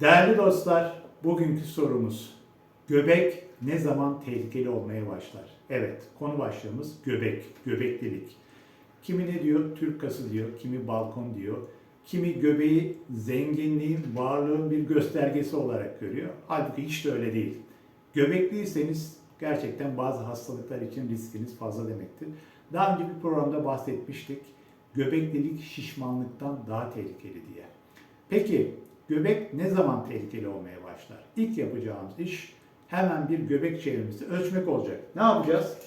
Değerli dostlar, bugünkü sorumuz göbek ne zaman tehlikeli olmaya başlar? Evet, konu başlığımız göbek, göbeklilik. Kimi ne diyor? Türk kası diyor, kimi balkon diyor. Kimi göbeği zenginliğin, varlığın bir göstergesi olarak görüyor. Halbuki hiç de öyle değil. Göbekliyseniz gerçekten bazı hastalıklar için riskiniz fazla demektir. Daha önce bir programda bahsetmiştik. Göbeklilik şişmanlıktan daha tehlikeli diye. Peki göbek ne zaman tehlikeli olmaya başlar? İlk yapacağımız iş hemen bir göbek çevremizi ölçmek olacak. Ne yapacağız?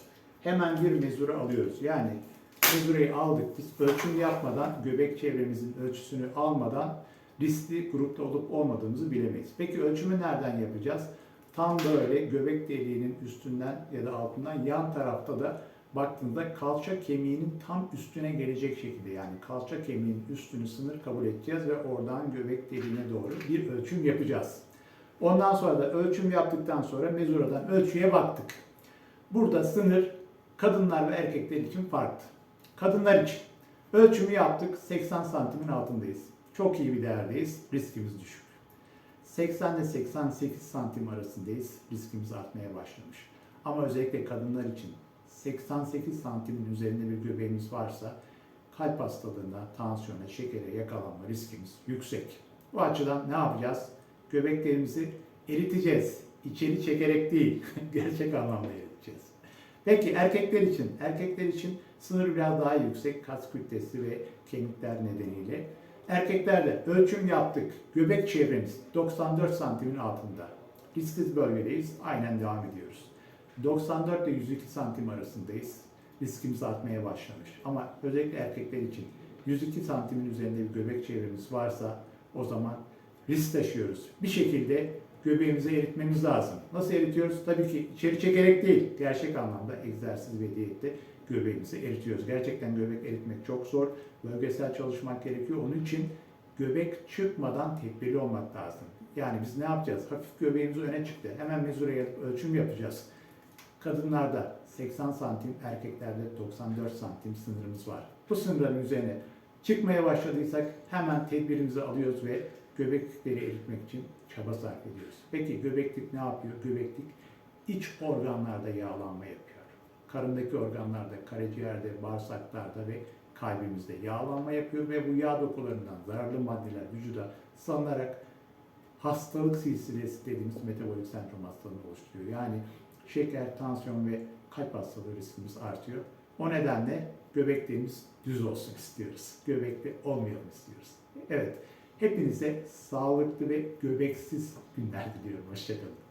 Hemen bir mezura alıyoruz. Yani mezureyi aldık biz ölçüm yapmadan, göbek çevremizin ölçüsünü almadan riskli grupta olup olmadığımızı bilemeyiz. Peki ölçümü nereden yapacağız? Tam böyle göbek deliğinin üstünden ya da altından yan tarafta da baktığınızda kalça kemiğinin tam üstüne gelecek şekilde yani kalça kemiğinin üstünü sınır kabul edeceğiz ve oradan göbek deliğine doğru bir ölçüm yapacağız. Ondan sonra da ölçüm yaptıktan sonra mezuradan ölçüye baktık. Burada sınır kadınlar ve erkekler için farklı. Kadınlar için ölçümü yaptık 80 santimin altındayız. Çok iyi bir değerdeyiz. Riskimiz düşük. 80 ile 88 santim arasındayız. Riskimiz artmaya başlamış. Ama özellikle kadınlar için 88 santimin üzerinde bir göbeğimiz varsa kalp hastalığına, tansiyona, şekere yakalanma riskimiz yüksek. Bu açıdan ne yapacağız? Göbeklerimizi eriteceğiz. İçeri çekerek değil, gerçek anlamda eriteceğiz. Peki erkekler için? Erkekler için sınır biraz daha yüksek kas kütlesi ve kemikler nedeniyle. Erkeklerde ölçüm yaptık. Göbek çevremiz 94 santimin altında. Risksiz bölgedeyiz. Aynen devam ediyoruz. 94 ile 102 santim arasındayız. Riskimiz artmaya başlamış. Ama özellikle erkekler için 102 santimin üzerinde bir göbek çevremiz varsa o zaman risk taşıyoruz. Bir şekilde göbeğimizi eritmemiz lazım. Nasıl eritiyoruz? Tabii ki içeri çekerek değil. Gerçek anlamda egzersiz ve diyette göbeğimizi eritiyoruz. Gerçekten göbek eritmek çok zor. Bölgesel çalışmak gerekiyor. Onun için göbek çıkmadan tedbirli olmak lazım. Yani biz ne yapacağız? Hafif göbeğimiz öne çıktı. Hemen mezuraya ölçüm yapacağız. Kadınlarda 80 santim, erkeklerde 94 santim sınırımız var. Bu sınırların üzerine çıkmaya başladıysak hemen tedbirimizi alıyoruz ve göbekleri eritmek için çaba sarf ediyoruz. Peki göbeklik ne yapıyor? Göbeklik iç organlarda yağlanma yapıyor. Karındaki organlarda, karaciğerde, bağırsaklarda ve kalbimizde yağlanma yapıyor ve bu yağ dokularından zararlı maddeler vücuda salınarak hastalık silsilesi dediğimiz metabolik sendrom hastalığını oluşturuyor. Yani şeker, tansiyon ve kalp hastalığı riskimiz artıyor. O nedenle göbeklerimiz düz olsun istiyoruz. Göbekli olmayalım istiyoruz. Evet, hepinize sağlıklı ve göbeksiz günler diliyorum. Hoşçakalın.